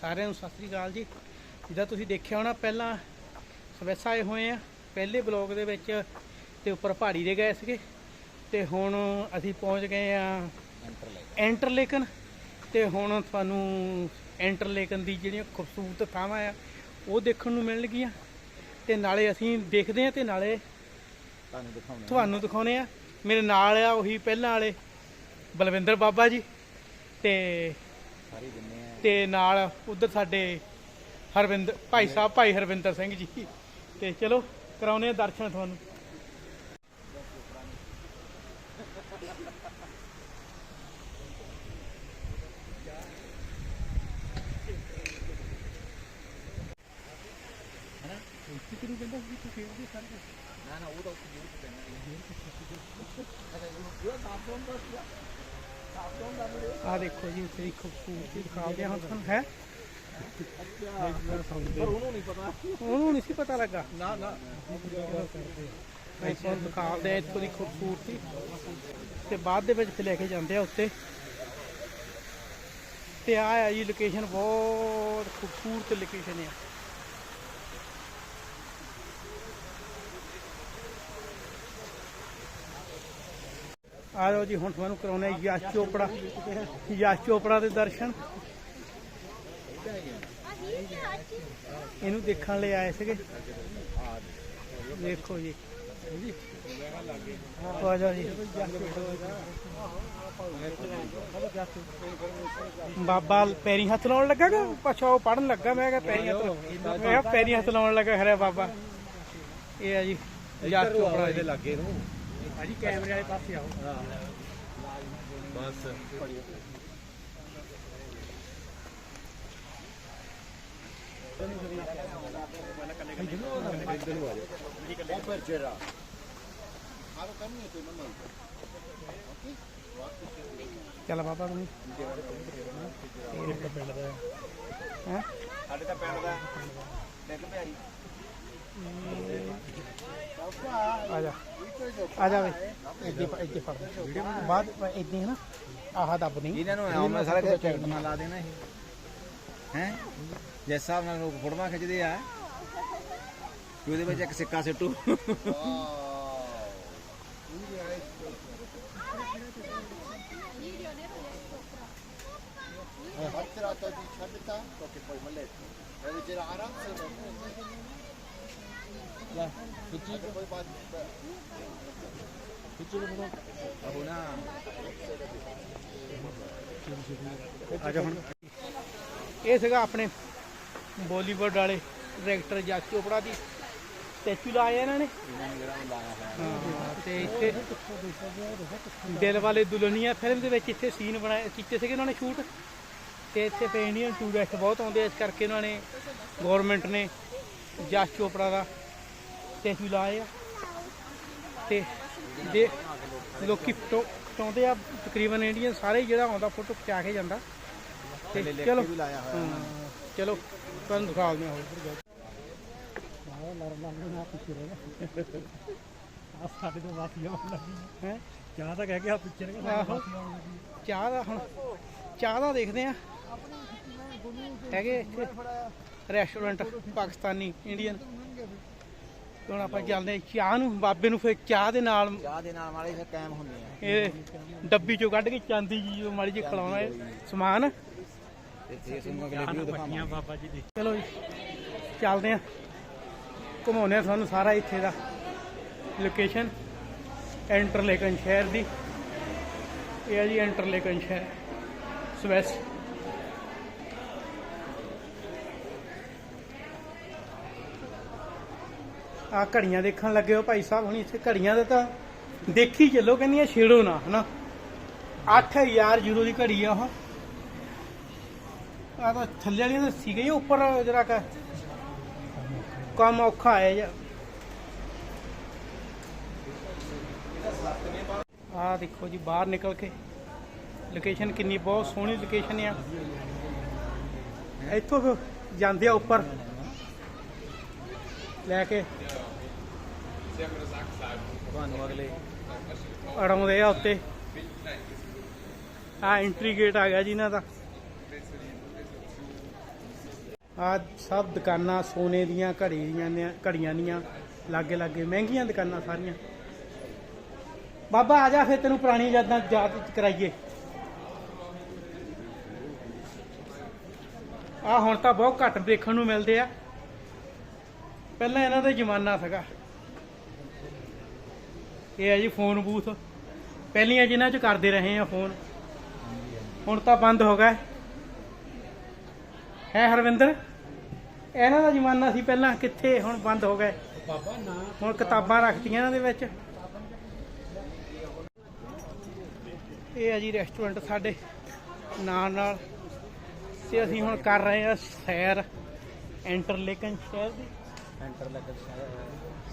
ਸਾਰਿਆਂ ਨੂੰ ਸਤਿ ਸ੍ਰੀ ਅਕਾਲ ਜੀ। ਜਿੱਦਾਂ ਤੁਸੀਂ ਦੇਖਿਆ ਹੋਣਾ ਪਹਿਲਾਂ ਸਵੈਸਾ ਆਏ ਹੋਏ ਆ। ਪਹਿਲੇ ਬਲੌਗ ਦੇ ਵਿੱਚ ਤੇ ਉੱਪਰ ਪਹਾੜੀ ਦੇ ਗਏ ਸੀਗੇ। ਤੇ ਹੁਣ ਅਸੀਂ ਪਹੁੰਚ ਗਏ ਆ ਐਂਟਰਲੇਕਨ ਤੇ ਹੁਣ ਤੁਹਾਨੂੰ ਐਂਟਰਲੇਕਨ ਦੀ ਜਿਹੜੀਆਂ ਖੂਬਸੂਰਤ ਥਾਵਾਂ ਆ ਉਹ ਦੇਖਣ ਨੂੰ ਮਿਲਣਗੀਆਂ ਤੇ ਨਾਲੇ ਅਸੀਂ ਦੇਖਦੇ ਆ ਤੇ ਨਾਲੇ ਤੁਹਾਨੂੰ ਦਿਖਾਉਣਾ ਤੁਹਾਨੂੰ ਦਿਖਾਉਨੇ ਆ। ਮੇਰੇ ਨਾਲ ਆ ਉਹੀ ਪਹਿਲਾਂ ਵਾਲੇ ਬਲਵਿੰਦਰ ਬਾਬਾ ਜੀ। ਤੇ ਸਾਰੇ ਤੇ ਨਾਲ ਉਧਰ ਸਾਡੇ ਹਰਵਿੰਦਰ ਭਾਈ ਸਾਹਿਬ, ਭਾਈ ਹਰਵਿੰਦਰ ਸਿੰਘ ਜੀ। ਤੇ ਚਲੋ ਕਰਾਉਨੇ ਆ ਦਰਸ਼ਨ ਤੁਹਾਨੂੰ। ਨਾ ਨਾ, ਉਹ ਤਾਂ ਉੱਥੇ ਜ਼ਰੂਰ ਪੈਣਾ ਆ ਦੇਖੋ ਜੀ ਉੱਥੇ ਦੀ ਖੂਬਸੂਰਤੀ ਦਿਖਾਉਂਦੇ ਹਾਂ ਤੁਹਾਨੂੰ ਹੈ? ਪਰ ਉਹਨੂੰ ਨਹੀਂ ਪਤਾ। ਉਹਨੂੰ ਨਹੀਂ ਸੀ ਪਤਾ ਲੱਗਾ। ਨਾ ਨਾ। ਮੈਂ ਤੁਹਾਨੂੰ ਦਿਖਾਉਂਦੇ ਆ ਇੱਥੋਂ ਦੀ ਖੂਬਸੂਰਤੀ। ਤੇ ਬਾਅਦ ਦੇ ਵਿੱਚ ਲੈ ਕੇ ਜਾਂਦੇ ਆ ਉੱਤੇ। ਤੇ ਆ ਆ ਜੀ ਲੋਕੇਸ਼ਨ ਬਹੁਤ ਖੂਬਸੂਰਤ ਲੋਕੇਸ਼ਨ ਆ। ਆ ਲਓ ਜੀ, ਹੁਣ ਤੁਹਾਨੂੰ ਕਰਾਉਣੇ ਯਸ਼ ਚੋਪੜਾ। ਯਸ਼ ਚੋਪੜਾ ਦੇ ਦਰਸ਼ਨ। ਇਹਨੂੰ ਦੇਖਣ ਲਈ ਆਏ ਸੀਗੇ। ਦੇਖੋ ਜੀ। ਆ ਜਾਓ ਜੀ। ਬਾਬਾ ਪੈਰੀ ਹੱਥ ਲਾਉਣ ਲੱਗਾ ਕਿ ਪਛਾ ਉਹ ਪੜਨ ਲੱਗਾ? ਮੈਂ ਕਿਹਾ ਪੈਰੀ ਹੱਥ ਮੈਂ ਕਿਹਾ ਪੈਰੀ ਹੱਥ ਲਾਉਣ ਲੱਗਾ ਖਰੇ ਬਾਬਾ। ਇਹ ਆ ਜੀ। ਯਾਰ ਚੋਪੜਾ ਜੀ ਲੱਗੇ ਨੂੰ। ਭਾਜੀ ਕੈਮਰੇ ਵਾਲੇ ਪਾਸੇ ਆਓ। ਬਸ। ਚੱਲ ਬਾਬਾ ਤੂੰ। ਇਹ ਇੱਕ ਪਿੰਡ ਦਾ ਹੈ। ਸਾਡੇ ਤਾਂ ਪਿੰਡ ਦਾ ਡਿੱਗ ਪਿਆਰੀ। ਆ ਜਾ ਆ ਜਾ ਵੇ ਇੱਥੇ ਫ- ਇੱਥੇ ਫੜ ਬਾਅਦ ਇੱਥੇ ਹੈ ਨਾ ਆਹ ਦੱਬ ਨਹੀਂ ਇਹਨਾਂ ਨੂੰ ਆਉਂ ਮੈਂ ਸਾਰਾ ਕੁਝ ਚੈੱਕ ਲਾ ਦੇਣਾ ਇਹ ਹੈ ਜਿਸ ਹਿਸਾਬ ਨਾਲ ਲੋਕ ਫੋਟੋਆਂ ਖਿੱਚਦੇ ਆ ਕਿ ਉਹਦੇ ਵਿੱਚ ਇੱਕ ਸਿੱਕਾ ਸਿੱਟੂ Attirato di ciabilità, perché poi mi ha letto. Devi ਨਾ ਆ ਜਾ ਹੁਣ। ਇਹ ਸੀਗਾ ਆਪਣੇ ਬਾਲੀਵੁੱਡ ਵਾਲੇ ਡਾਇਰੈਕਟਰ ਜੱਜ ਚੋਪੜਾ ਦੀ ਸਟੈਚੂ ਲਾਇਆ ਇਹਨਾਂ ਨੇ। ਇਹਨਾਂ ਤੇ ਇੱਥੇ ਦਿਲ ਵਾਲੇ ਦੁਲਹਨੀਆ ਫਿਲਮ ਦੇ ਵਿੱਚ ਇੱਥੇ ਸੀਨ ਬਣਾਏ ਕੀਤੇ ਸੀਗੇ ਉਹਨਾਂ ਨੇ ਸ਼ੂਟ ਤੇ ਇੱਥੇ ਤੇ ਇੰਡੀਅਨ ਟੂਰਿਸਟ ਬਹੁਤ ਆਉਂਦੇ ਇਸ ਕਰਕੇ ਉਹਨਾਂ ਨੇ ਗਵਰਨਮੈਂਟ ਨੇ ਜਸ ਚੋਪੜਾ ਦਾ ਸਟੈਚੂ ਲਾਏ ਆ। ਤੇ ਦੇ ਲੋਕੀ ਫੋਟੋ ਖਿਚਾਉਂਦੇ ਆ ਤਕਰੀਬਨ ਇੰਡੀਅਨ ਸਾਰੇ ਹੀ ਜਿਹੜਾ ਆਉਂਦਾ ਫੋਟੋ ਖਿਚਾ ਕੇ ਜਾਂਦਾ। ਤੇ ਲਿਖ ਚਲੋ। ਕੇ ਵੀ ਲਾਇਆ ਹੋਇਆ। ਹਾਂ, ਚਲੋ ਤੁਹਾਨੂੰ ਦਿਖਾ ਦਿੰਦੇ ਹਾਂ ਹੋਰ। ਸਾਡੇ ਤੋਂ ਵਾਸੀਆਂ ਆਉਣ ਲੱਗੀ। ਹੈ? ਚਾਹ ਤਾਂ ਕਹਿ ਕੇ ਆ ਪਿੱਛੇ ਨੇ ਆਹੋ। ਚਾਹ ਦਾ ਹੁਣ ਚਾਹ ਦਾ ਦੇਖਦੇ ਆ। ਹੈਗੇ ਇੱਥੇ ਰੈਸਟੋਰੈਂਟ ਪਾਕਿਸਤਾਨੀ ਇੰਡੀਅਨ ਹੁਣ ਆਪਾਂ ਚੱਲਦੇ ਆ ਚਾਹ ਨੂੰ ਬਾਬੇ ਨੂੰ ਫਿਰ ਚਾਹ ਦੇ ਨਾਲ ਚਾਹ ਦੇ ਨਾਲ ਵਾਲੇ ਫਿਰ ਕਾਇਮ ਹੁੰਦੇ ਆ। ਇਹ ਡੱਬੀ ਚੋਂ ਕੱਢ ਕੇ ਚਾਂਦੀ ਜੀ ਮਾੜੀ ਜਿਹੀ ਖਿਲਾਉਣਾ ਇਹ ਸਮਾਨ। ਜੀ ਚਲੋ ਜੀ ਚੱਲਦੇ ਆ ਘੁਮਾਉਂਦੇ ਆ ਤੁਹਾਨੂੰ ਸਾਰਾ ਇੱਥੇ ਦਾ ਲੋਕੇਸ਼ਨ ਐਂਟਰਲੇਕਨ ਸ਼ਹਿਰ ਦੀ। ਇਹ ਆ ਜੀ ਐਂਟਰਲੇਕਨ ਸ਼ਹਿਰ ਸਵੈਸ ਆ ਘੜੀਆਂ ਦੇਖਣ ਲੱਗੇ ਹੋ ਭਾਈ ਸਾਹਿਬ ਹੁਣੀ ਇੱਥੇ ਘੜੀਆਂ ਦਾ ਤਾਂ ਦੇਖੀ ਚੱਲੋ, ਕਹਿੰਦੀਆਂ ਛੇੜੋ ਨਾ, ਹਨਾ? 8000 ਯੂਰੋ ਦੀ ਘੜੀ ਆ ਉਹ। ਆ ਤਾਂ ਥੱਲੇ ਵਾਲੀਆਂ ਤਾਂ ਸੀਗੇ ਹੀ, ਉੱਪਰ ਜਰਾ ਕ। ਕੰਮ ਔਖਾ ਆਇਆ ਜਾਂ ਆ ਦੇਖੋ ਜੀ, ਬਾਹਰ ਨਿਕਲ ਕੇ। ਲੋਕੇਸ਼ਨ ਕਿੰਨੀ ਬਹੁਤ ਸੋਹਣੀ ਲੋਕੇਸ਼ਨ ਆ। ਇੱਥੋਂ ਜਾਂਦੇ ਆ ਉੱਪਰ। ਲੈ ਕੇ। ਤੁਹਾਨੂੰ ਅਗਲੇ ਅੜਾਉਂਦੇ ਆ ਉੱਤੇ। ਆ ਐਂਟਰੀ ਗੇਟ ਆ ਗਿਆ ਜੀ ਇਹਨਾਂ ਦਾ। ਆ ਸਭ ਦੁਕਾਨਾਂ ਸੋਨੇ ਦੀਆਂ ਘੜੀਆਂ ਦੀਆਂ ਘੜੀਆਂ ਦੀਆਂ, ਲਾਗੇ ਲਾਗੇ, ਮਹਿੰਗੀਆਂ ਦੁਕਾਨਾਂ ਸਾਰੀਆਂ। ਬਾਬਾ ਆ ਜਾ ਫਿਰ ਤੈਨੂੰ ਪੁਰਾਣੀ ਯਾਦਾਂ ਯਾਦ ਕਰਾਈਏ। ਆ ਹੁਣ ਤਾਂ ਬਹੁਤ ਘੱਟ ਦੇਖਣ ਨੂੰ ਮਿਲਦੇ ਆ। ਪਹਿਲਾਂ ਇਹਨਾਂ ਦਾ ਜ਼ਮਾਨਾ ਸੀਗਾ। ਇਹ ਹੈ ਜੀ ਫੋਨ ਬੂਥ ਪਹਿਲੀਆਂ ਜਿਨ੍ਹਾਂ ਚ ਕਰਦੇ ਰਹੇ ਆ ਫੋਨ ਹੁਣ ਤਾਂ ਬੰਦ ਹੋ ਗਿਆ। ਹੈ ਹਰਵਿੰਦਰ? ਇਹਨਾਂ ਦਾ ਜ਼ਮਾਨਾ ਸੀ ਪਹਿਲਾਂ ਕਿੱਥੇ? ਹੁਣ ਬੰਦ ਹੋ ਗਏ ਬਾਬਾ ਨਾ ਹੁਣ ਕਿਤਾਬਾਂ ਰੱਖਤੀਆਂ ਇਹਨਾਂ ਦੇ ਵਿੱਚ। ਇਹ ਹੈ ਜੀ ਰੈਸਟੋਰੈਂਟ ਸਾਡੇ। ਨਾਲ ਨਾਲ। ਤੇ ਅਸੀਂ ਹੁਣ ਕਰ ਰਹੇ ਹਾਂ ਸੈਰ। ਐਂਟਰਲੇਕਨ ਸ਼ਹਿਰ ਦੀ। ਸੈਂਟਰ ਲੱਗ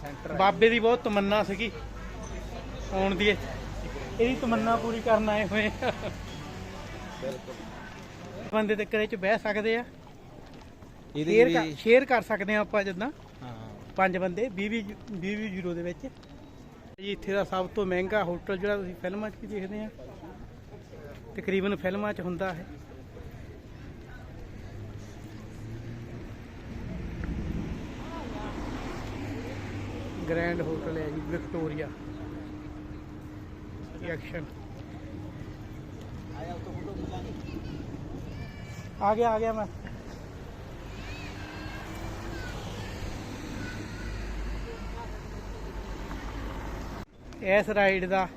ਸੈਂਟਰ ਬਾਬੇ ਦੀ ਬਹੁਤ ਤਮੰਨਾ ਸੀਗੀ ਆਉਣ ਦੀ। ਇਹਦੀ ਤਮੰਨਾ ਪੂਰੀ ਕਰਨ ਆਏ ਹੋਏ। ਬੰਦੇ ਤੇ ਕਰੇ ਚ ਬਹਿ ਸਕਦੇ ਆ। ਕਰ ਸ਼ੇਅਰ ਕਰ ਸਕਦੇ ਆ ਆਪਾਂ ਜਿੱਦਾਂ। ਪੰਜ ਬੰਦੇ 20 20 20 ਯੂਰੋ ਦੇ ਵਿੱਚ। ਜੀ ਇੱਥੇ ਦਾ ਸਭ ਤੋਂ ਮਹਿੰਗਾ ਹੋਟਲ ਜਿਹੜਾ ਤੁਸੀਂ ਫਿਲਮਾਂ 'ਚ ਵੀ ਦੇਖਦੇ ਆ ਤਕਰੀਬਨ ਫਿਲਮਾਂ 'ਚ ਹੁੰਦਾ ਹੈ। ਗ੍ਰੈਂਡ ਹੋਟਲ ਹੈ ਜੀ, ਵਿਕਟੋਰੀਆ। ਐਕਸ਼ਨ ਆ ਗਿਆ ਆ ਗਿਆ ਮੈਂ। ਇਸ ਰਾਈਡ ਦਾ,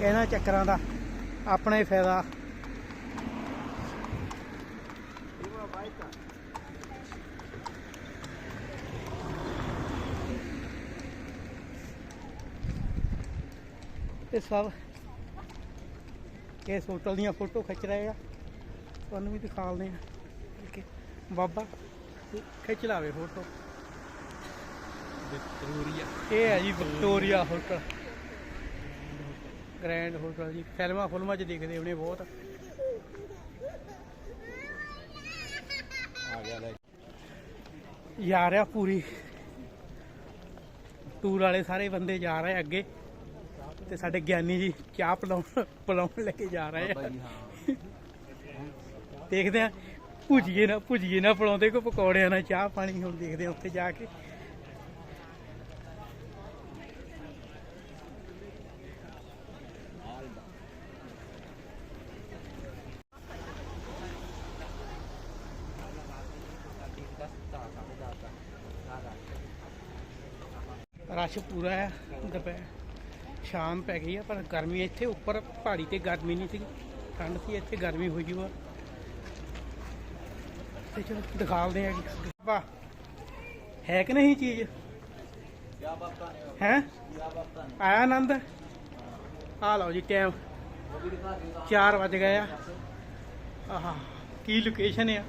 ਇਹਨਾਂ ਚੱਕਰਾਂ ਦਾ ਆਪਣਾ ਹੀ ਫਾਇਦਾ। ਇਹ ਸਭ ਇਸ ਹੋਟਲ ਦੀਆਂ ਫੋਟੋ ਖਿੱਚ ਰਹੇ ਆ। ਤੁਹਾਨੂੰ ਵੀ ਦਿਖਾਉਂਦੇ ਆ। ਕਿ ਬਾਬਾ ਖਿੱਚ ਲਾਵੇ ਫੋਟੋ। ਵਿਕਟੋਰੀਆ। ਇਹ ਹੈ ਜੀ ਵਿਕਟੋਰੀਆ ਹੋਟਲ। ਗ੍ਰੈਂਡ ਹੋਟਲ ਜੀ। ਫਿਲਮਾਂ ਫਿਲਮਾਂ 'ਚ ਦੇਖਦੇ ਹੋਣੇ ਬਹੁਤ। ਆ ਗਿਆ ਲੈ। ਪੂਰੀ। ਟੂਰ ਵਾਲੇ ਸਾਰੇ ਬੰਦੇ ਜਾ ਰਹੇ ਅੱਗੇ। ਤੇ ਸਾਡੇ ਗਿਆਨੀ ਜੀ ਚਾਹ ਪਿਲਾਉਣ ਪਿਲਾਉਣ ਲੈ ਕੇ ਜਾ ਰਹੇ ਆ। ਦੇਖਦੇ ਆ ਭੁਜੀਏ ਨਾ ਭੁਜੀਏ ਨਾ ਪਿਲਾਉਂਦੇ ਕੋ ਪਕੌੜਿਆਂ ਨਾਲ ਚਾਹ ਪਾਣੀ ਹੁਣ ਦੇਖਦੇ ਆ ਉੱਥੇ ਜਾ ਕੇ। ਰਸ਼ ਪੂਰਾ ਹੈ ਦੁਪਹਿਰ। ਸ਼ਾਮ ਪੈ ਗਈ ਆ, ਪਰ ਗਰਮੀ ਇੱਥੇ ਉੱਪਰ ਪਹਾੜੀ ਤੇ ਗਰਮੀ ਨਹੀਂ ਸੀ ਠੰਡ ਸੀ, ਇੱਥੇ ਗਰਮੀ ਹੋ ਜੂਆ ਤੇ ਚਲੋ ਦਿਖਾਉਂਦੇ ਆ ਜੀ। ਵਾਹ ਹੈ ਕਿ ਨਹੀਂ ਚੀਜ਼? ਹੈ? ਆਇਆ ਆਨੰਦ? ਆ ਲਓ ਜੀ ਟਾਈਮ। 4 ਵਜ ਗਏ ਆ। ਆਹ, ਕੀ ਲੋਕੇਸ਼ਨ ਆ?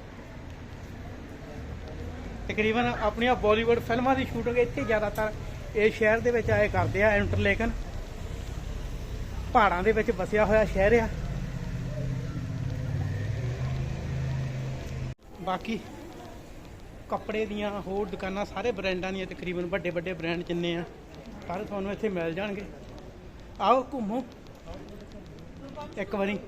ਤਕਰੀਬਨ ਆਪਣੀਆਂ ਬਾਲੀਵੁੱਡ ਫਿਲਮਾਂ ਦੀ ਸ਼ੂਟਿੰਗ ਇੱਥੇ ਜ਼ਿਆਦਾਤਰ ਇਹ ਸ਼ਹਿਰ ਦੇ ਵਿੱਚ ਆਏ ਕਰਦੇ ਆ ਇੰਟਰਲੇਕਨ ਪਹਾੜਾਂ ਦੇ ਵਿੱਚ ਵਸਿਆ ਹੋਇਆ ਸ਼ਹਿਰ ਆ। ਬਾਕੀ ਕੱਪੜੇ ਦੀਆਂ ਹੋਰ ਦੁਕਾਨਾਂ ਸਾਰੇ ਬ੍ਰਾਂਡਾਂ ਦੀਆਂ, ਤਕਰੀਬਨ ਵੱਡੇ ਵੱਡੇ ਬ੍ਰਾਂਡ ਜਿੰਨੇ ਆ, ਸਾਰੇ ਤੁਹਾਨੂੰ ਇੱਥੇ ਮਿਲ ਜਾਣਗੇ। ਆਓ ਘੁੰਮੋ। ਇੱਕ ਵਾਰੀ।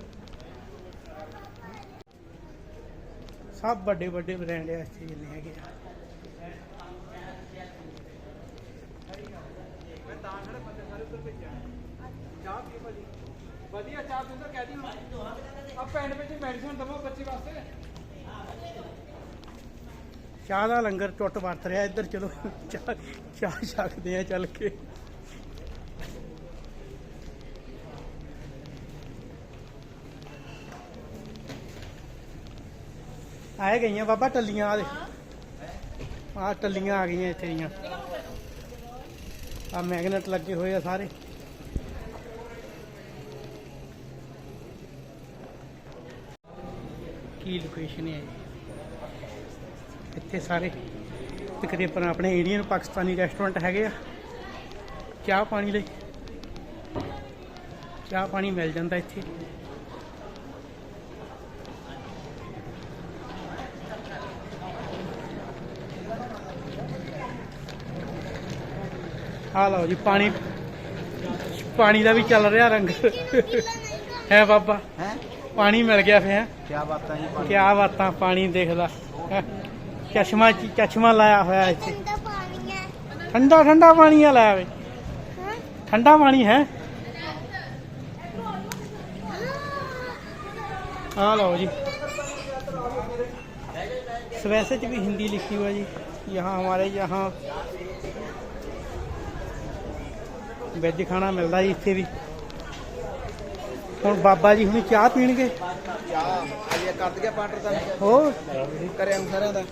ਸਭ ਵੱਡੇ ਵੱਡੇ ਬ੍ਰਾਂਡ ਆ ਇੱਥੇ ਜਿੰਨੇ ਹੈਗੇ ਆ। ਵਧੀਆ ਚਾਹ ਦਿੰਦਾ ਕਹਿ ਦੀ ਆ ਪਿੰਡ ਵਿੱਚ ਮੈਡੀਸਨ ਦਵੋ ਬੱਚੇ ਵਾਸਤੇ। ਚਾਹ ਦਾ ਲੰਗਰ ਟੁੱਟ ਵਰਤ ਰਿਹਾ, ਇੱਧਰ ਚਲੋ। ਚਾਹ ਚਾਹ ਛਕਦੇ ਆ ਚੱਲ ਕੇ। ਆਏ ਗਈਆਂ ਬਾਬਾ ਟੱਲੀਆਂ ਆ ਦੇ ਆ ਟੱਲੀਆਂ ਆ ਗਈਆਂ ਇੱਥੇ ਦੀਆਂ। ਆ ਮੈਗਨੇਟ ਲੱਗੇ ਹੋਏ ਆ ਸਾਰੇ। ਕੀ ਲੋਕੇਸ਼ਨ ਹੈ ਇਹ? ਇੱਥੇ ਸਾਰੇ ਤਕਰੀਬਨ ਆਪਣੇ ਇੰਡੀਅਨ ਪਾਕਿਸਤਾਨੀ ਰੈਸਟੋਰੈਂਟ ਹੈਗੇ ਆ। ਚਾਹ ਪਾਣੀ ਲਈ। ਚਾਹ ਪਾਣੀ ਮਿਲ ਜਾਂਦਾ ਇੱਥੇ। ਆ ਲਓ ਜੀ, ਪਾਣੀ। ਪਾਣੀ ਦਾ ਵੀ ਚੱਲ ਰਿਹਾ ਰੰਗ। ਹੈ ਬਾਬਾ। ਹੈ? ਪਾਣੀ ਮਿਲ ਗਿਆ ਫੇ ਕੀ ਬਾਤਾਂ ਜੀ ਪਾਣੀ ਕਿਆ ਬਾਤਾਂ ਪਾਣੀ ਦੇਖਦਾ ਹੈਂ। ਚਸ਼ਮਾ ਚਸ਼ਮਾ ਲਾਇਆ ਹੋਇਆ ਇੱਥੇ ਠੰਡਾ ਪਾਣੀ ਹੈ ਠੰਡਾ ਠੰਡਾ ਪਾਣੀ ਆ ਲਾਇਆ ਵੇ ਹਾਂ ਠੰਡਾ ਪਾਣੀ ਹੈ ਆ ਲਓ ਜੀ वैसे भी हिंदी लिखी हुआ है जी यहाँ हमारे यहाँ ਵੈਜ ਖਾਣਾ ਮਿਲਦਾ ਜੀ ਇੱਥੇ ਵੀ ਹੁਣ ਬਾਬਾ ਜੀ ਹੁਣੀ ਚਾਹ ਪੀਣਗੇ? ਚਾਹ ਅਜੇ ਕਰ ਦਈਏ ਪਾਟਰ ਦਾ ਹੋਰ? ਕਰਿਆ ਸਾਰਿਆਂ ਦਾ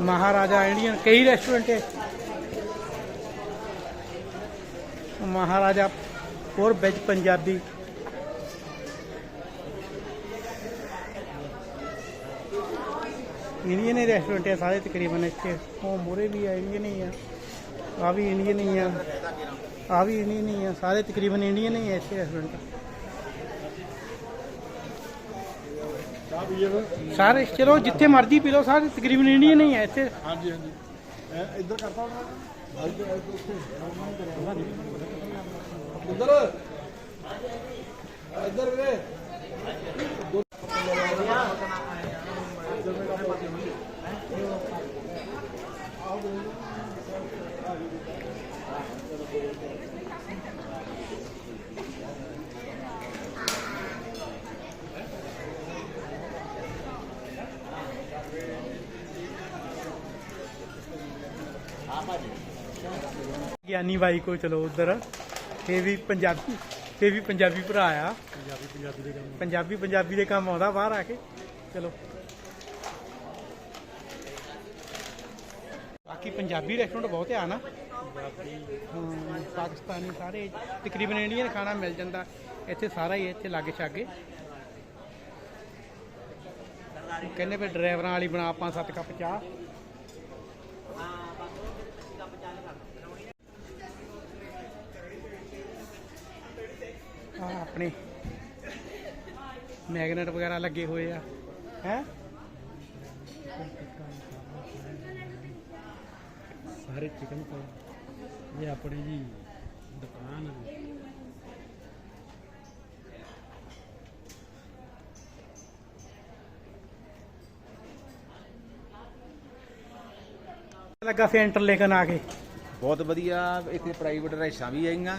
ਮਹਾਰਾਜਾ ਇੰਡੀਅਨ ਕਈ ਰੈਸਟੋਰੈਂਟ ਹੈ। ਮਹਾਰਾਜਾ ਹੋਰ ਵੈਜ ਪੰਜਾਬੀ। ਇੰਡੀਅਨ ਹੀ ਰੈਸਟੋਰੈਂਟ ਹੈ, ਸਾਰੇ ਤਕਰੀਬਨ ਇੱਥੇ। ਉਹ ਮੋਰੇ ਵੀ ਆ, ਇੰਡੀਅਨ ਹੀ ਆ। ਆ ਵੀ ਇੰਡੀਅਨ ਹੀ ਆ। ਆ ਵੀ ਇੰਡੀਅਨ ਹੀ ਆ, ਸਾਰੇ ਤਕਰੀਬਨ ਇੰਡੀਅਨ ਹੀ ਆ ਇੱਥੇ ਰੈਸਟੋਰੈਂਟ ਸਾਰੇ ਚਲੋ ਜਿੱਥੇ ਮਰਜ਼ੀ ਪੀ ਲਓ, ਸਾਰੇ ਤਕਰੀਬਨ ਇੰਡੀਅਨ ਹੀ ਆ ਇੱਥੇ। ਹਾਂਜੀ ਹਾਂਜੀ। ਇੱਧਰ ਕਰਤਾ ਉਹਨਾਂ ਇੱਧਰ। ਇੱਧਰ ਇੱਧਰ ਵੀਰੇ ਗਿਆਨੀ ਬਾਈ ਕੋ ਚਲੋ ਉਧਰ। ਇਹ ਵੀ ਪੰਜਾਬੀ ਇਹ ਵੀ ਪੰਜਾਬੀ ਭਰਾ ਆ। ਪੰਜਾਬੀ ਪੰਜਾਬੀ ਦੇ ਕੰਮ ਪੰਜਾਬੀ ਪੰਜਾਬੀ ਦੇ ਕੰਮ ਆਉਂਦਾ ਬਾਹਰ ਆ ਕੇ। ਚਲੋ। ਬਾਕੀ ਪੰਜਾਬੀ ਰੈਸਟੋਰੈਂਟ ਬਹੁਤ ਆ ਨਾ। ਹਾਂ, ਪਾਕਿਸਤਾਨੀ ਸਾਰੇ ਤਕਰੀਬਨ ਇੰਡੀਅਨ ਖਾਣਾ ਮਿਲ ਜਾਂਦਾ। ਇੱਥੇ ਸਾਰਾ ਹੀ ਇੱਥੇ ਲਾਗੇ ਛਾਗੇ। ਕਹਿੰਦੇ ਵੀ ਡਰਾਈਵਰਾਂ ਵਾਲੀ ਬਣਾ ਆਪਾਂ ਸੱਤ ਕੱਪ ਚਾਹ। ਆ ਆਪਣੇ ਮੈਗਨੇਟ ਵਗੈਰਾ ਲੱਗੇ ਹੋਏ ਆ। ਹੈ? ਸਾਰੇ ਚਿਕਨ ਤੋਂ ਇਹ ਆਪਣੀ ਜੀ ਦੁਕਾਨ ਹੈ ਲੱਗਾ ਫੇ ਇੰਟਰਲੇਕਨ ਆ ਕੇ। ਬਹੁਤ ਵਧੀਆ ਇੱਥੇ ਪ੍ਰਾਈਵੇਟ ਰਿਹਾਇਸ਼ਾਂ ਵੀ ਹੈਗੀਆਂ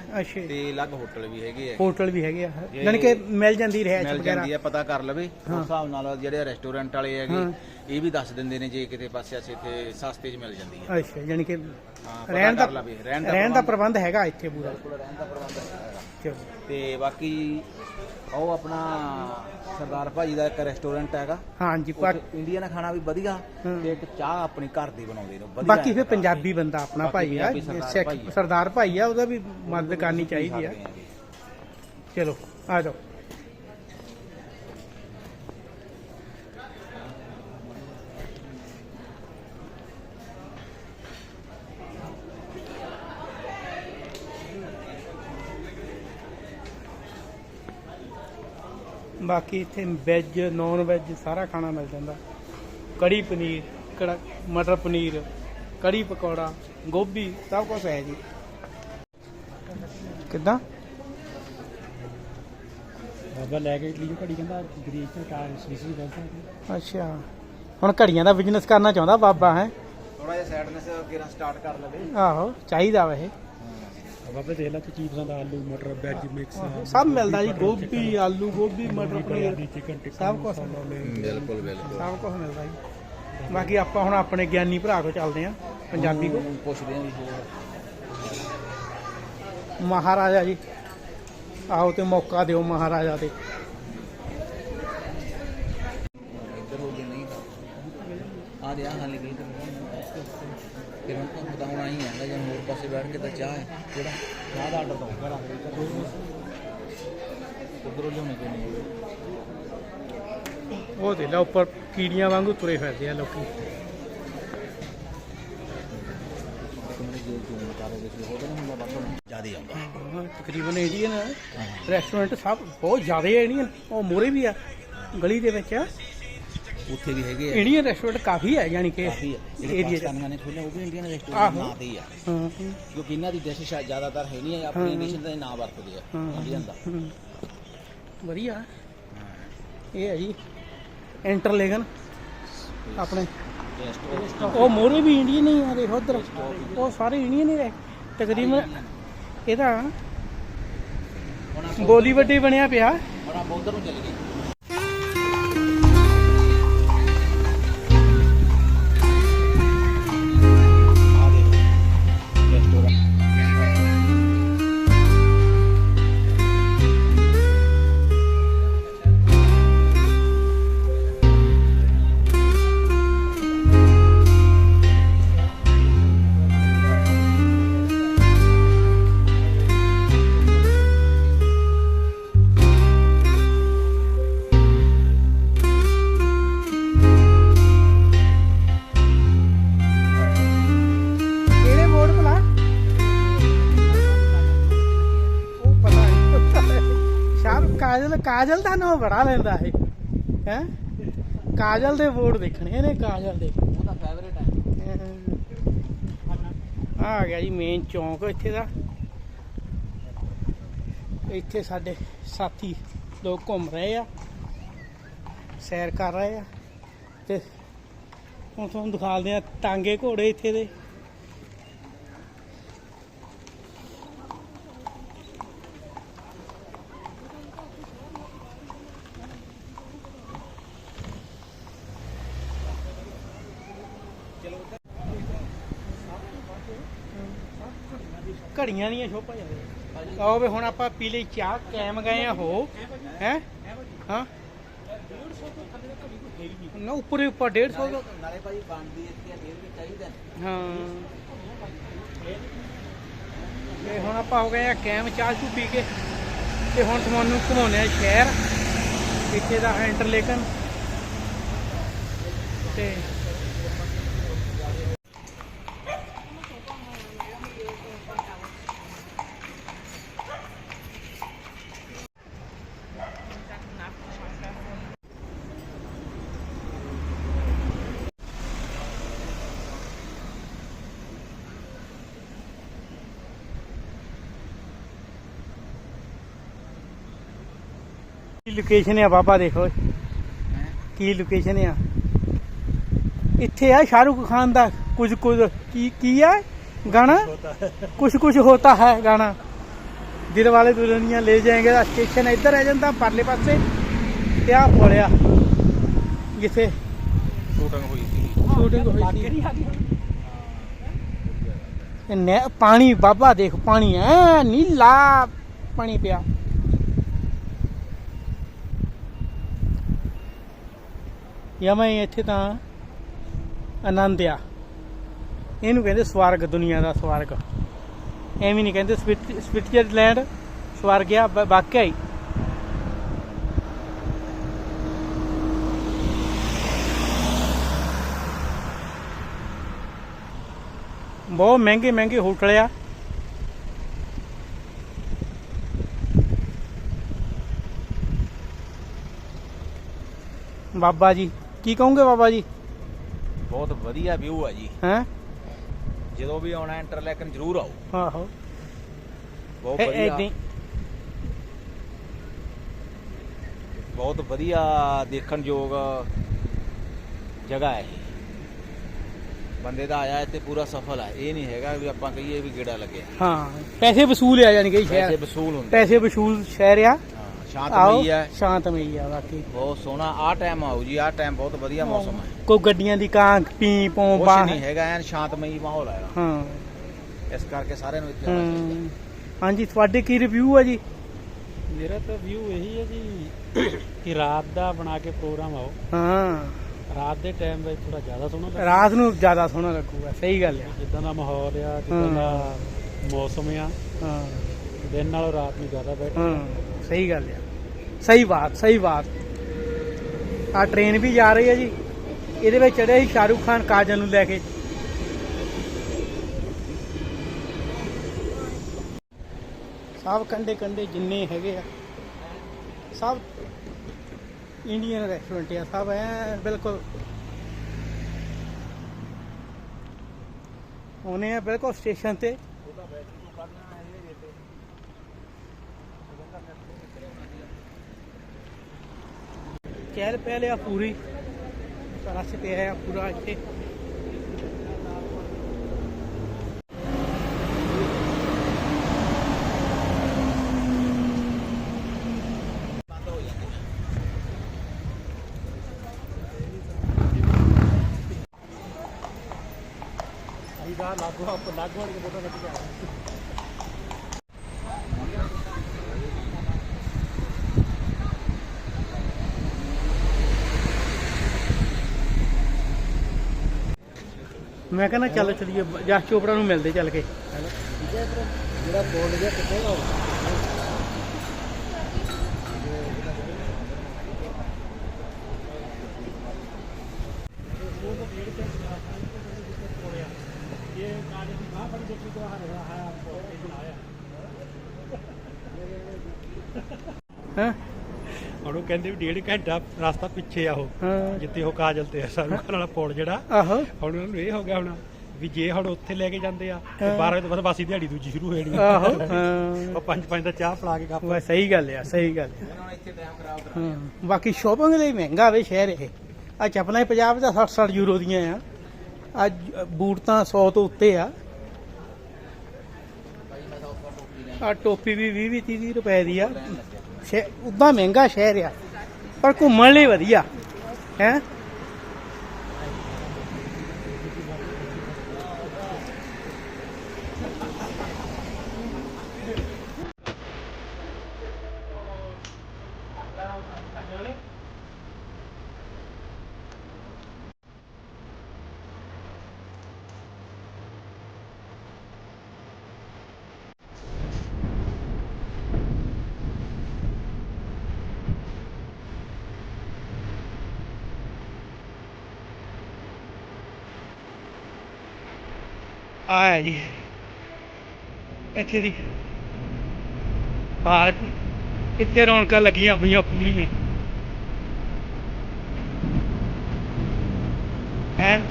ਤੇ ਅਲੱਗ ਹੋਟਲ ਵੀ ਹੈਗੇ ਆ। ਹੋਟਲ ਵੀ ਹੈਗੇ ਆ। ਯਾਨੀ ਕਿ ਮਿਲ ਜਾਂਦੀ ਰਹਿ ਮਿਲ ਜਾਂਦੀ ਆ ਪਤਾ ਕਰ ਲਵੇ। ਉਸ ਹਿਸਾਬ ਨਾਲ ਜਿਹੜੇ ਰੈਸਟੋਰੈਂਟ ਵਾਲੇ ਹੈਗੇ ਇਹ ਵੀ ਦੱਸ ਦਿੰਦੇ ਨੇ ਜੇ ਕਿਤੇ ਪਾਸੇ ਅਸੀਂ ਇੱਥੇ ਸਸਤੇ 'ਚ ਮਿਲ ਜਾਂਦੀ ਆ। ਅੱਛਾ ਯਾਨੀ ਕਿ ਰਹਿਣ ਦਾ ਕਰ ਲਵੇ, ਰਹਿਣ ਦਾ ਪ੍ਰਬੰਧ। ਹੈਗਾ ਇੱਥੇ ਪੂਰਾ। ਰਹਿਣ ਦਾ ਪ੍ਰਬੰਧ ਹੈਗਾ। ਤੇ ਬਾਕੀ ਉਹ ਆਪਣਾ ਸਰਦਾਰ ਭਾਜੀ ਦਾ ਇੱਕ ਰੈਸਟੋਰੈਂਟ ਹੈਗਾ ਹਾਂਜੀ ਪਾ- ਉੱਥੇ ਇੰਡੀਅਨ ਖਾਣਾ ਵੀ ਵਧੀਆ। ਤੇ ਇੱਕ ਚਾਹ ਆਪਣੀ ਘਰ ਦੀ ਬਣਾਉਂਦੇ ਨੇ ਵਧੀਆ ਬਾਕੀ ਫਿਰ ਪੰਜਾਬੀ ਬੰਦਾ ਆਪਣਾ ਭਾਈ ਆ ਸਰਦਾਰ ਭਾਈ ਆ। ਉਹਦਾ ਵੀ ਮਦਦ ਕਰਨੀ ਚਾਹੀਦੀ ਆ। ਚਲੋ ਆ ਜਾਓ ਬਾਕੀ ਇੱਥੇ ਵੈਜ ਨੌਨ ਵੈਜ ਸਾਰਾ ਖਾਣਾ ਮਿਲ ਜਾਂਦਾ। ਕੜੀ ਪਨੀਰ ਕੜਾ ਮਟਰ ਪਨੀਰ ਕੜੀ ਪਕੌੜਾ ਗੋਭੀ ਸਭ ਕੁਝ ਹੈ ਜੀ। ਕਿੱਦਾਂ? ਬਾਬਾ ਲੈ ਕੇ ਲਈ ਘੜੀ ਕਹਿੰਦਾ ਗਰੀਬ ਤੋਂ ਕਾਰ ਸ੍ਰੀ ਬੈਠਾ ਅੱਛਾ। ਹੁਣ ਘੜੀਆਂ ਦਾ ਬਿਜ਼ਨਸ ਕਰਨਾ ਚਾਹੁੰਦਾ ਬਾਬਾ ਹੈ? ਥੋੜਾ ਜਿਹਾ ਸੈਡਨੈਸ ਕਿਰਾਂ ਸਟਾਰਟ ਕਰ ਲਵੇ। ਆਹੋ ਚਾਹੀਦਾ ਵਾ ਇਹ ਬਾਬਾ ਦੇਖ ਲੈ ਤੂੰ ਕੀ ਪਸੰਦ ਆ, ਆਲੂ ਮਟਰ ਵੈਜ ਮਿਕਸ ਸਭ ਮਿਲਦਾ ਜੀ ਗੋਭੀ ਆਲੂ ਗੋਭੀ ਮਟਰ ਪਨੀਰ ਚਿਕਨ ਟਿੱਕਾ ਸਭ ਕੁਛ। ਮਸਾਲਾ ਬਿਲਕੁਲ ਬਿਲਕੁਲ। ਸਭ ਕੁਝ ਮਿਲਦਾ ਜੀ। ਬਾਕੀ ਆਪਾਂ ਹੁਣ ਆਪਣੇ ਗਿਆਨੀ ਭਰਾ ਕੋ ਚੱਲਦੇ ਆਂ ਪੰਜਾਬੀ ਕੋ ਪੁੱਛਦੇ ਆਂ ਵੀ ਹੋਰ। ਮਹਾਰਾਜਾ ਜੀ ਆਓ ਤੇ ਮੌਕਾ ਦਿਓ ਮਹਾਰਾਜਾ ਤੇ। ਇੱਧਰ ਹੋ ਗਿਆ ਨਹੀਂ ਤਾਂ। ਆ ਰਿਹਾ ਹਾਲੇ ਕਰ ਫਿਰ ਹੁਣ ਤੁਹਾਨੂੰ ਬਤਾਉਣਾ ਹੀ ਹੈ ਜਾਂ ਹੋਰ ਪਾਸੇ ਬੈਠ ਕੇ ਤਾਂ ਚਾਹ ਹੈ। ਕਿਹੜਾ ਚਾਹ ਦਾ ਆਰਡਰ ਦਊਂਗਾ ਉਧਰੋਂ ਲਿਆਉਣੇ ਪੈਣੇ ਉਹ ਦੇ ਲਾ ਉੱਪਰ ਕੀੜੀਆਂ ਵਾਂਗੂ ਤੁਰੇ ਫਿਰਦੇ ਆ ਲੋਕੀ। ਜ਼ਿਆਦਾ ਆਉਂਦਾ। ਤਕਰੀਬਨ ਇੰਡੀਅਨ ਰੈਸਟੋਰੈਂਟ ਸਭ ਬਹੁਤ ਜ਼ਿਆਦਾ ਇੰਡੀਅਨ ਉਹ ਮੋਰੇ ਵੀ ਆ ਗਲੀ ਦੇ ਵਿੱਚ ਉੱਥੇ ਵੀ ਹੈਗੇ ਆ। ਇੰਡੀਅਨ ਰੈਸਟੋਰੈਂਟ ਕਾਫੀ ਹੈ ਯਾਨੀ ਕਿ ਕਾਫੀ ਆ ਜਿਹੜੇ ਏਰੀਆ ਪਾਕਿਸਤਾਨੀਆਂ ਨੇ ਖੋਲੇ ਉਹ ਵੀ ਇੰਡੀਅਨ। ਰੈਸਟੋਰੈਂਟ ਨਾਂ ਤੇ ਹੀ ਆ। ਹਾਂ। ਕਿਉਂਕਿ ਇਹਨਾਂ ਦੀ ਡਿਸ਼ ਸ਼ਾਇਦ ਜ਼ਿਆਦਾਤਰ ਹੈ ਨਹੀਂ ਆਪਣੀ ਡਿਸ਼ ਦਾ ਹੀ ਨਾਂ ਵਰਤਦੇ ਆ ਹਾਂ। ਇੰਡੀਅਨ ਦਾ। ਵਧੀਆ। ਇਹ ਹੈ ਜੀ ਇੰਟਰਲੇਗਨ ਆਪਣੇ। ਉਹ ਮੋਰੇ ਵੀ ਇੰਡੀਅਨ ਹੀ ਆ ਦੇਖੋ ਉਧਰ। ਉਹ ਸਾਰੇ ਇੰਡੀਅਨ ਹੀ ਰਹੇ ਤਕਰੀਬਨ ਇਹਦਾ ਬੋਲੀ ਵੱਡੀ ਬਣਿਆ ਪਿਆ। ਹੁਣ ਆਪਾਂ ਉਧਰ ਨੂੰ ਚੱਲ ਗਏ ਕਾਜਲ ਦਾ ਨਾਮ ਬੜਾ ਲੈਂਦਾ ਹੈ ਹੈ? ਕਾਜਲ ਦੇ ਬੋਰਡ ਦੇਖਣੇ ਨੇ ਕਾਜਲ ਦੇ। ਉਹਦਾ ਫੇਵਰੇਟ ਹੈ। ਆ ਗਿਆ ਜੀ ਮੇਨ ਚੌਂਕ ਇੱਥੇ ਦਾ। ਇੱਥੇ ਸਾਡੇ ਸਾਥੀ ਲੋਕ ਘੁੰਮ ਰਹੇ ਆ ਸੈਰ ਕਰ ਰਹੇ ਆ ਤੇ ਹੁਣ ਤੁਹਾਨੂੰ ਦਿਖਾਉਂਦੇ ਆ ਟਾਂਗੇ ਘੋੜੇ ਇੱਥੇ ਦੇ। ਘੜੀਆਂ ਦੀਆਂ ਸ਼ੋਭਾ ਜਾਂਦੇ ਆਓ ਵੀ ਹੁਣ ਆਪਾਂ ਪੀ ਲਈ ਚਾਹ ਕੈਮ ਗਏ ਆ ਹੋ। ਹੈ? ਹਾਂ? ਨਾ ਉੱਪਰ ਉੱਪਰ 150 ਦਾ ਨਾਲੇ ਭਾਈ ਬਣਦੀ ਇੱਥੇ ਆ, ਫੇਰ ਵੀ ਚਾਹੀਦਾ। ਹਾਂ। ਤੇ ਹੁਣ ਆਪਾਂ ਹੋ ਗਏ ਆ ਕੈਮ ਚਾਹ ਚੂ ਪੀ ਕੇ। ਤੇ ਹੁਣ ਤੁਹਾਨੂੰ ਘੁਮਾਉਂਦੇ ਆ ਸ਼ਹਿਰ। ਇੱਥੇ ਦਾ ਇੰਟਰਲੇਕਨ ਤੇ ਕੀ ਲੋਕੇਸ਼ਨ ਆ ਬਾਬਾ ਦੇਖੋ ਕੀ ਲੋਕੇਸ਼ਨ ਆ? ਇੱਥੇ ਆ ਸ਼ਾਹਰੁਖ ਖਾਨ ਦਾ ਕੁਝ ਕੁਝ। ਕੀ ਕੀ ਹੈ ਗਾਣਾ? ਕੁਝ ਕੁਝ ਹੋਤਾ। ਹੈ ਗਾਣਾ। ਦਿਲ ਵਾਲੇ ਦੁਲਹਨੀਆਂ ਲੈ ਜਾਏਂਗੇ ਦਾ ਸਟੇਸ਼ਨ ਇੱਧਰ ਰਹਿ ਜਾਂਦਾ ਪਰਲੇ ਪਾਸੇ। ਤੇ ਆ। ਪੜਿਆ ਜਿੱਥੇ ਸ਼ੂਟਿੰਗ ਹੋਈ ਸੀ। ਸ਼ੂਟਿੰਗ ਹੋਈ ਸੀ। ਨਹਿ- ਪਾਣੀ ਬਾਬਾ ਦੇਖ ਪਾਣੀ ਐ ਨੀਲਾ ਪਾਣੀ ਪਿਆ। ਯਮੈ ਇੱਥੇ ਤਾਂ ਆਨੰਦ ਆ ਇਹਨੂੰ ਕਹਿੰਦੇ ਸਵਰਗ, ਦੁਨੀਆ ਦਾ ਸਵਰਗ। ਐਵੇਂ ਨਹੀਂ ਕਹਿੰਦੇ ਸਵਿਟਜ਼ਰਲੈਂਡ ਸਵਰਗ ਆ ਵਾ- ਵਾਕਿਆ ਹੀ। ਬਹੁਤ ਮਹਿੰਗੇ ਮਹਿੰਗੇ ਹੋਟਲ ਆ। ਬਾਬਾ ਜੀ। ਕੀ ਕਹੋਗੇ ਬਾਬਾ ਜੀ? ਬਹੁਤ ਵਧੀਆ ਵਿਊ ਆ ਜੀ। ਹੈਂ? ਜਦੋਂ ਵੀ ਆਉਣਾ ਇੰਟਰਲੈਕਨ ਜ਼ਰੂਰ ਆਓ। ਆਹੋ। ਬਹੁਤ ਵਧੀਆ। ਬਹੁਤ ਵਧੀਆ ਦੇਖਣ ਯੋਗ ਜਗ੍ਹਾ ਹੈ ਬੰਦੇ ਦਾ ਆਇਆ ਇੱਥੇ ਪੂਰਾ ਸਫਲ ਹੈ ਇਹ ਨਹੀਂ ਹੈਗਾ ਵੀ ਆਪਾਂ ਕਹੀਏ ਵੀ ਗੇੜਾ ਲੱਗਿਆ। ਹਾਂ ਪੈਸੇ ਵਸੂਲ ਆ ਜਾਣੀ ਕਿ ਪੈਸੇ ਸ਼ਹਿਰ। ਵਸੂਲ ਹੁੰਦੇ ਪੈਸੇ ਵਸੂਲ ਸ਼ਹਿਰ ਆ। ਸ਼ਾਂਤਮਈ ਹੈ। ਸ਼ਾਂਤਮਈ ਆ ਬਾਕੀ। ਬਹੁਤ ਸੋਹਣਾ ਆ ਟਾਈਮ ਆਓ ਜੀ ਆ ਟਾਈਮ ਬਹੁਤ ਵਧੀਆ ਮੌਸਮ ਹੈ। ਕੋਈ ਗੱਡੀਆਂ ਦੀ ਕਾਂ ਪੀ ਪੋਂ ਕੁਛ ਨਹੀਂ ਹੈਗਾ ਐਨ ਸ਼ਾਂਤਮਈ ਮਾਹੌਲ ਹੈ। ਹਾਂ। ਇਸ ਕਰਕੇ ਸਾਰਿਆਂ ਨੂੰ ਇੱਥੇ ਆਉਣਾ ਚਾਹੀਦਾ। ਹਮ, ਹਾਂਜੀ ਤੁਹਾਡੇ ਕੀ ਰਿਵਿਊ ਆ ਜੀ? ਮੇਰਾ ਤਾਂ ਵਿਊ ਇਹੀ ਹੈ ਜੀ ਕਿ ਰਾਤ ਦਾ ਬਣਾ ਕੇ ਪ੍ਰੋਗਰਾਮ ਆਓ। ਹਾਂ। ਰਾਤ ਦੇ ਟਾਈਮ ਵਿੱਚ ਥੋੜਾ ਜ਼ਿਆਦਾ ਸੋਹਣਾ ਲੱਗਦਾ ਰਾਤ ਨੂੰ ਜ਼ਿਆਦਾ ਸੋਹਣਾ ਲੱਗੂਗਾ ਸਹੀ ਗੱਲ ਆ। ਜਿੱਦਾਂ ਦਾ ਮਾਹੌਲ ਆ ਜਿੱਦਾਂ ਹਾਂ। ਦਾ ਮੌਸਮ ਆ ਹਾਂ। ਦਿਨ ਨਾਲੋਂ ਰਾਤ ਨੂੰ ਜ਼ਿਆਦਾ ਬੈਟਰ ਹਾਂ ਸਹੀ ਗੱਲ ਆ। ਸਹੀ ਬਾਤ ਸਹੀ ਬਾਤ। ਆ ਟ੍ਰੇਨ ਵੀ ਜਾ ਰਹੀ ਹੈ ਜੀ। ਇਹਦੇ ਵਿੱਚ ਚੜਿਆ ਸੀ ਸ਼ਾਹਰੁਖ ਖਾਨ ਕਾਜਲ ਨੂੰ ਲੈ ਕੇ। ਸਭ ਕੰਡੇ ਕੰਡੇ ਜਿੰਨੇ ਹੈਗੇ ਆ। ਸਭ ਇੰਡੀਅਨ ਰੈਸਟੋਰੈਂਟ ਆ, ਸਭ ਐ ਬਿਲਕੁਲ। ਉਹਨੇ ਆ ਬਿਲਕੁਲ ਸਟੇਸ਼ਨ ਤੇ। ਚਹਿਲ ਪਹਿਲੇ ਆ ਪੂਰੀ ਰਸ ਪਿਆ ਆ ਪੂਰਾ ਇੱਥੇ ਮੈਂ ਕਹਿੰਦਾ ਚੱਲ ਚਲੀਏ, ਜਸ ਚੋਪੜਾ ਨੂੰ ਮਿਲਦੇ ਚੱਲ ਕੇ। ਜਿਹੜਾ ਬੋਲ ਗਿਆ ਕਿੱਥੇ ਦਾ ਕਹਿੰਦੇ ਵੀ ਡੇਢ ਘੰਟਾ ਰਸਤਾ ਪਿੱਛੇ ਆ ਉਹ ਜਿੱਥੇ ਉਹ ਕਾਜਲ ਤੇ ਸਾਨੂੰ ਵਾਲਾ ਪੁਲ ਜਿਹੜਾ ਆਹੋ। ਹੁਣ ਉਹਨਾਂ ਇਹ ਹੋ ਗਿਆ ਹੁਣ ਵੀ ਜੇ ਹੁਣ ਉੱਥੇ ਲੈ ਕੇ ਜਾਂਦੇ ਆ ਤੇ ਹਾਂ। 12 ਵਜੇ ਤੋਂ ਬਾਅਦ ਬਾਸੀ ਦਿਹਾੜੀ ਦੂਜੀ ਸ਼ੁਰੂ ਹੋ ਜਾਣੀ ਆਹੋ ਉਹ ਪੰਜ ਪੰਜ ਦਾ ਚਾਹ ਪਿਲਾ ਕੇ ਕੱਪ ਸਹੀ ਗੱਲ ਆ ਸਹੀ ਗੱਲ ਬਾਕੀ ਸ਼ੋਪਿੰਗ ਲਈ ਮਹਿੰਗਾ ਵੇ ਸ਼ਹਿਰ ਇਹ। ਆ ਚੱਪਲਾਂ ਹੀ 50 ਦਾ 60 60 ਯੂਰੋ ਦੀਆਂ ਆ। ਅੱਜ ਬੂਟ ਤਾਂ 100 ਤੋਂ ਉੱਤੇ ਆ। ਆ ਟੋਪੀ ਵੀ 20 20 30 ਰੁਪਏ ਦੀ ਆ। ਉਦਾਂ ਮਹਿੰਗਾ ਸ਼ਹਿਰ ਆ। ਪਰ ਘੁੰਮਣ ਲਈ ਵਧੀਆ ਹੈ ਜੀ। ਇੱਥੇ ਦੀ ਪਾਰਕ, ਇੱਥੇ ਰੌਣਕਾਂ ਲੱਗੀਆਂ ਹੋਈਆਂ ਪੂਰੀਆਂ ਹੈ?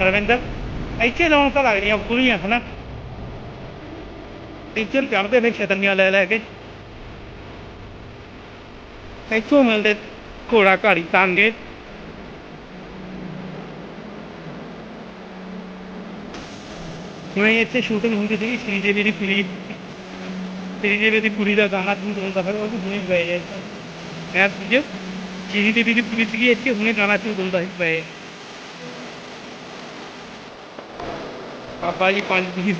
ਰਵਿੰਦਰ, ਇੱਥੇ ਰੌਣਕਾਂ ਲੱਗਦੀਆਂ ਪੂਰੀਆਂ, ਹਨਾ? ਟੀਚਰ ਚੜਦੇ ਨੇ ਛਤਰੀਆਂ ਲੈ ਲੈ ਕੇ। ਇੱਥੋਂ ਮਿਲਦੇ ਘੋੜਾ ਘਾੜੀ ਤਾਂਗੇ। ਜਿਵੇਂ ਇੱਥੇ ਸ਼ੂਟਿੰਗ ਹੁੰਦੀ ਸੀ ਸ਼੍ਰੀ ਦੀ ਕੁੜੀ। ਸ਼੍ਰੀ ਦੀ ਕੁੜੀ ਦਾ ਗਾਣਾ ਤੂੰ ਦੋਲਦਾ ਫਿਰ ਉਹ ਵੀ ਗਏ ਹੈ ਮੈਂ ਤੁਝੇ ਸ਼੍ਰੀ ਦੀ ਕੁੜੀ ਸੀਗੀ, ਇੱਥੇ ਹੁਣੇ ਗਾਣਾ ਤੂੰ ਦੋਲਦਾ ਸੀ ਪਏ ਪਾਪਾ ਜੀ, ਪੰਜ ਪੀਸ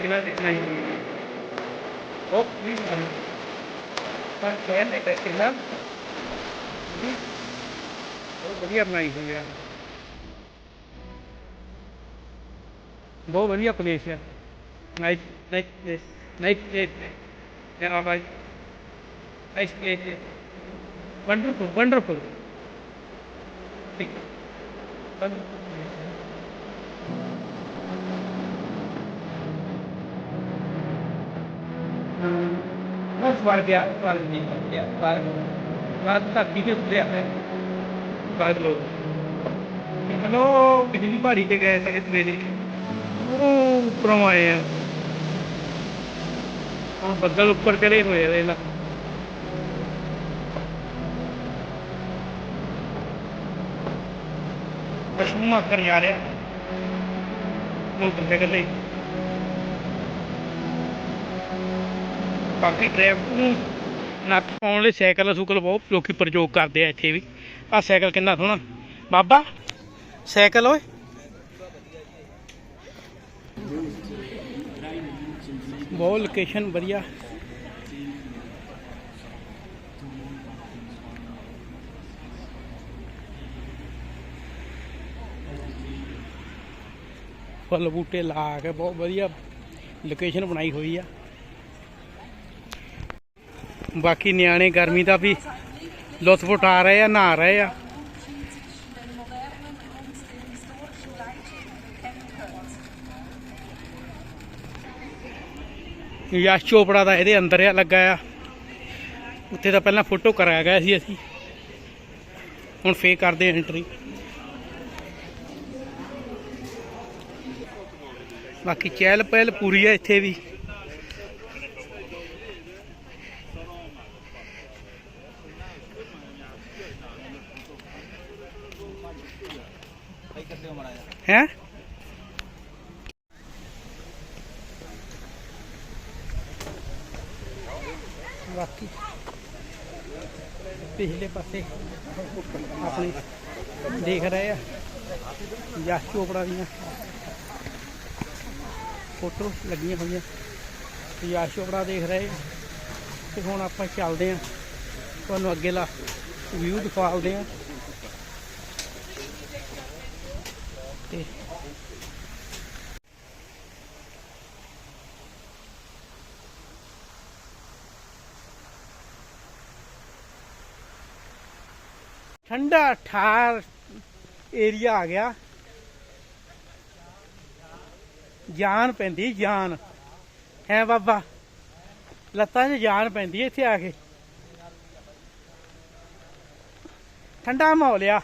ਪਾਣੀ ਕਿਨਾ ਦੇਖਣਾ ਹੀ ਉਹ ਵੀ ਪਰ ਕਹਿ ਬਹੁਤ ਵਧੀਆ ਬਣਾਈ ਹੋਈ ਹੈ ਬਹੁਤ ਵਧੀਆ ਪਲੇਸ ਹੈ nice nice nice place yeah ਬਾਈ ਨਾਈਸ ਪਲੇਸ ਵੰਡਰਫੁਲ ਵੰਡਰਫੁਲ ਬਸ ਵੜ ਗਿਆ ਵੜ ਨਹੀਂ ਗਿਆ ਵੜ ਬਾਤ ਧਰਤੀ ਤੇ ਉੱਤੇ ਆਇਆ ਬਾਦ ਲੋ ਹਲੋ ਬਿਜਲੀ ਪਹਾੜੀ ਤੇ ਗਏ ਸੀ ਸਵੇਰੇ ਉਹ ਉੱਪਰੋਂ ਆਏ ਆ। ਹਾਂ ਬੱਦਲ ਉੱਪਰ ਚੜੇ ਹੋਏ ਆ ਇਹਨਾਂ ਪਸ਼ੂਮਾ ਕਰ ਜਾ ਰਿਹਾ। ਉਹ ਬੰਦੇ ਕੱਲੇ ਬਾਕੀ ਡਰਾਈਵਰ ਨੂੰ ਨੱਕ ਪਾਉਣ ਲਈ ਸਾਈਕਲ ਸੁਕਲ ਬਹੁਤ ਲੋਕੀ ਪ੍ਰਯੋਗ ਕਰਦੇ ਆ ਇੱਥੇ ਵੀ। ਆਹ ਸਾਈਕਲ ਕਿੰਨਾ ਸੋਹਣਾ। ਬਾਬਾ, ਸਾਈਕਲ ਓਏ। ਬਹੁਤ ਲੋਕੇਸ਼ਨ ਵਧੀਆ। ਫਲ ਬੂਟੇ ਲਾ ਕੇ ਬਹੁਤ ਵਧੀਆ ਲੋਕੇਸ਼ਨ ਬਣਾਈ ਹੋਈ ਆ। ਬਾਕੀ ਨਿਆਣੇ ਗਰਮੀ ਦਾ ਵੀ ਲੁਤਫ ਉਠਾ ਰਹੇ ਆ, ਨਹਾ ਰਹੇ ਆ। ਯਸ਼ ਚੋਪੜਾ ਦਾ ਇਹਦੇ ਅੰਦਰ ਆ, ਲੱਗਾ ਆ। ਉੱਥੇ ਤਾਂ ਪਹਿਲਾਂ ਫੋਟੋ ਕਰਾਇਆ ਗਿਆ ਸੀ ਅਸੀਂ। ਹੁਣ ਫੇਰ ਕਰਦੇ ਐਂਟਰੀ ਬਾਕੀ ਚਹਿਲ ਪਹਿਲ ਪੂਰੀ ਆ ਇੱਥੇ ਵੀ। ਹੈ। ਬਾਕੀ ਪਿਛਲੇ ਪਾਸੇ ਆਪਣੇ ਦੇਖ ਰਹੇ ਆ। ਯਸ਼ ਚੋਪੜਾ ਦੀਆਂ ਫੋਟੋ ਲੱਗੀਆਂ ਹੋਈਆਂ। ਤੇ ਯਸ਼ ਚੋਪੜਾ ਦੇਖ ਰਹੇ ਆ। ਤੇ ਹੁਣ ਆਪਾਂ ਚੱਲਦੇ ਆ। ਤੁਹਾਨੂੰ ਅੱਗੇ ਲਾ ਵਿਊ ਦਿਖਾਉਂਦੇ ਆ। ਠੰਡਾ ਠਾਰ ਏਰੀਆ ਆ ਗਿਆ। ਜਾਨ ਪੈਂਦੀ, ਜਾਨ। ਹੈ ਬਾਬਾ, ਲੱਤਾਂ 'ਚ ਜਾਨ ਪੈਂਦੀ ਇੱਥੇ ਆ ਕੇ। ਠੰਡਾ ਮਾਹੌਲ ਆ।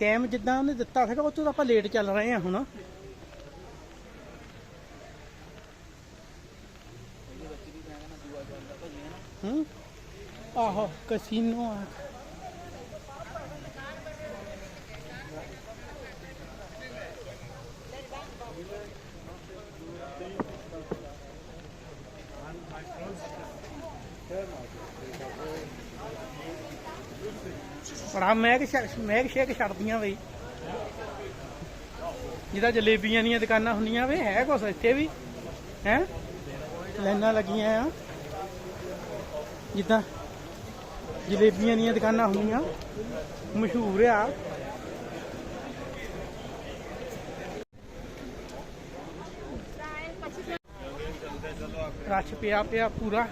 ਟਾਈਮ ਜਿੱਦਾਂ ਉਹਨੇ ਦਿੱਤਾ ਸੀਗਾ ਉਹ ਤੋਂ ਆਪਾਂ ਲੇਟ ਚੱਲ ਰਹੇ ਹਾਂ ਹੁਣ। ਹੂੰ? ਆਹੋ, ਕਸੀਨੋ ਆ। ਬੜਾ ਮੈਗ ਸ਼ੇਕ ਸ਼ੇਕ ਛੱਡਦੀਆਂ ਬਈ। ਜਿਹਦਾ ਜਲੇਬੀਆਂ ਦੀਆਂ ਦੁਕਾਨਾਂ ਹੁੰਦੀਆਂ ਵੇ, ਹੈ ਕੁਛ ਇੱਥੇ ਵੀ? ਹੈ? ਲਾਈਨਾਂ ਲੱਗੀਆਂ ਆ। ਜਿੱਦਾਂ ਜਲੇਬੀਆਂ ਦੀਆਂ ਦੁਕਾਨਾਂ ਹੁੰਦੀਆਂ, ਮਸ਼ਹੂਰ ਆ। ਰਸ਼ ਪਿਆ ਪਿਆ ਪੂਰਾ।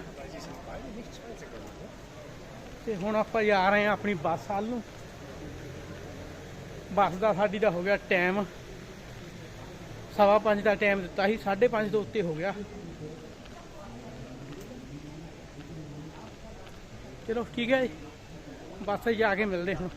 ਤੇ ਹੁਣ ਆਪਾਂ ਜਾ ਰਹੇ ਆ ਆਪਣੀ ਬੱਸ ਵੱਲ ਨੂੰ। ਬੱਸ ਦਾ ਸਾਡੀ ਦਾ ਹੋ ਗਿਆ ਟਾਈਮ ਸਵਾ ਪੰਜ ਦਾ ਟਾਈਮ ਦਿੱਤਾ ਸੀ 5:30 ਤੋਂ ਉੱਤੇ ਹੋ ਗਿਆ। ਚਲੋ ਠੀਕ ਹੈ ਜੀ। ਬਸ 'ਚ ਆ ਕੇ ਮਿਲਦੇ ਹੁਣ